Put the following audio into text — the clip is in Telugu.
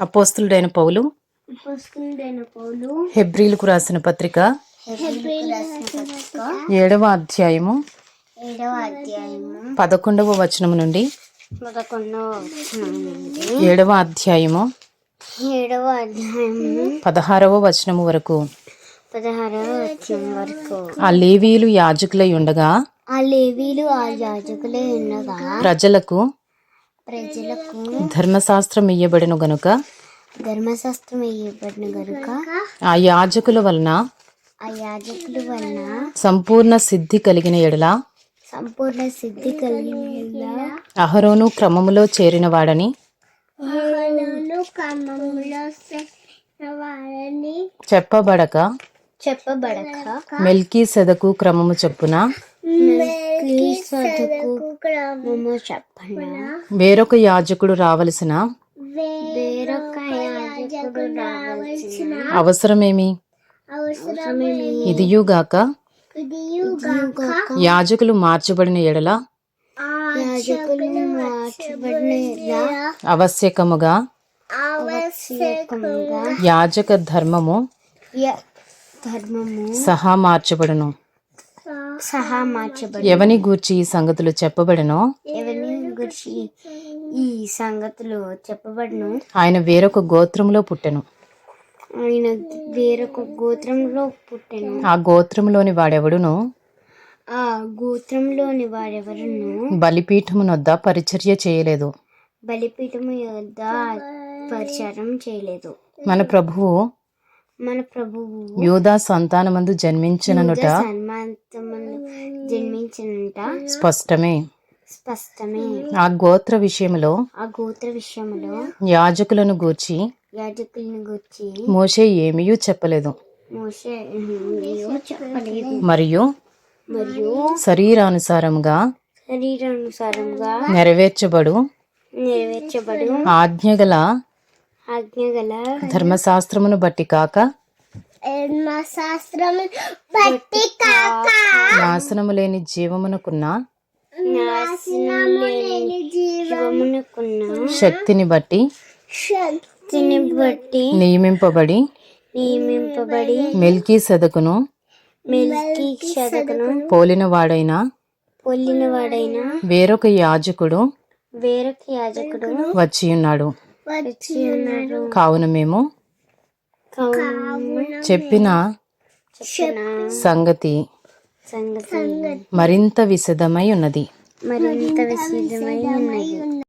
అపోస్తులుడైన పౌలు. హెబ్రీలకు రాసిన పత్రిక. ఏడవ అధ్యాయము. పదకొండవ వచనము నుండి. పదకొండవ వచనం నుండి. ఏడవ అధ్యాయము. పదహారవ వచనము వరకు. ఆ లేవీయులు యాజకులై ఉండగా ఆ లేవీలు ఆ యాజకులే ఉండగా ప్రజలకు ప్రజలకు ధర్మశాస్త్రం ఇయ్యబడిన గనుక? ధర్మశాస్త్రం వేయబడిన గనుక ఆ యాజకుల వలన? ఆ యాజకుల వలన సంపూర్ణ సిద్ధి కలిగిన ఎడల? సంపూర్ణ సిద్ధి కలిగిన అహరోను క్రమములో చేరిన వాడని వారిని చెప్పబడక? చెప్పబడక మెల్కీ సెదకు క్రమము చెప్పన? వేరొక యాజకుడు రావలసిన అవసరమేమి? ఇదియుగాక యాజకులు మార్చబడిన ఎడల ఆవశ్యకముగా యాజక ధర్మము ధర్మము సహా మార్చబడును. సహా మార్చబడి ఎవని గూర్చి ఈ సంగతులు చెప్పబడినో? ఎవరిని గురించి ఈ సంగతులు చెప్పబడును? ఆయన వేరొక గోత్రములో పుట్టెను. ఆయన వేరొక గోత్రంలో పుట్టెను. ఆ గోత్రములోని వాడెవడును? ఆ గోత్రంలోని వారెవరును బలిపీఠమునొద్ద పరిచర్య చేయలేదు. బలిపీఠము యొద్ద పరిచారం చేయలేదు. మన ప్రభువు మన ప్రభువు యూదా సంతానమందు జన్మించిననుట జన్మించినంట స్పష్టమే. స్పష్టమే. ఆ గోత్ర విషయములో ఆ గోత్ర విషయంలో యాజకులను గూర్చి యాజకులను గురించి మోషే ఏమీయూ చెప్పలేదు. మోషే చెప్పలేదు. మరియు మరియు శరీరానుసారముగా శరీరానుసారంగా నెరవేర్చబడు నెరవేర్చబడు ఆజ్ఞగల ఆజ్ఞగల ధర్మశాస్త్రమును బట్టి కాక నాశనము లేని జీవమునకున్న శక్తిని బట్టి శక్తిని బట్టి నియమింపబడి నియమింపబడి మెల్కీ సెదకును మెల్కి శతకును పోలిన వాడైన పొల్లిన వాడైన వేరొక యాజకుడు వేరొక యాజకుడు వచ్చి ఉన్నాడు వచ్చి ఉన్నాడు కావున మేము చెప్పిన సంగతి మరింత విశదమై ఉన్నది. మరింత విశదమై ఉన్నది.